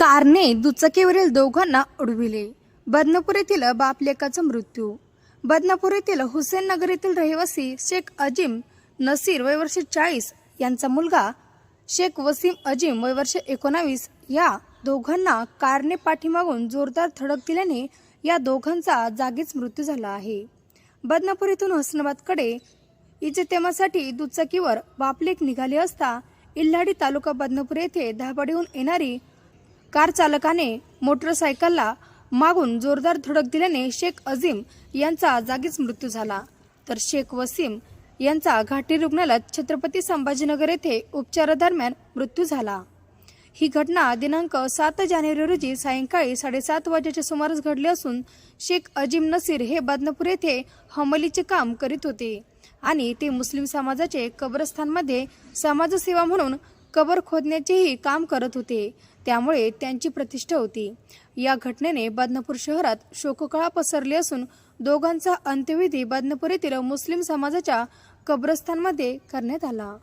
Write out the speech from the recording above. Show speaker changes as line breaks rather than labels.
कारने दुचाकीवरील दोघांना उडविले. बदनापूर येथील बाप लेकाचा मृत्यू. बदनापूर येथील हुसेन नगर येथील रहिवासी शेख अजिम नसीर वयवर्ष चाळीस यांचा मुलगा शेख वसीम अजिम वयवर्ष एकोणावीस या दोघांना कारने पाठीमागून जोरदार धडक दिल्याने या दोघांचा जागीच मृत्यू झाला आहे. बदनापूर येथून हसनाबादकडे इजेतेमासाठी दुचाकीवर बापलेक निघाले असता इल्हाडी तालुका बदनापूर येथे धाबाडीहून येणारी कार चालकाने मोटरसायकलला मागून जोरदार धडक दिल्याने शेख अझीम यांचा जागीच मृत्यू झाला. तर शेख वसीम यांचा घाटी रुग्णालयात छत्रपती संभाजीनगर येथे उपचारादरम्यान मृत्यू झाला. ही घटना दिनांक सात जानेवारी रोजी सायंकाळी साडेसात वाजेच्या सुमारास घडली असून शेख अजिम नसीर हे बदनापूर येथे हमलीचे काम करीत होते आणि ते मुस्लिम समाजाचे कब्रस्थानमध्ये समाजसेवा म्हणून कबर खोदण्याचेही काम करत होते. त्यामुळे त्यांची प्रतिष्ठा होती. या घटनेने बदनापूर शहरात शोककळा पसरली असून दोघांचा अंत्यविधी बदनापूर येथील मुस्लिम समाजाच्या कब्रस्थानमध्ये करण्यात आला.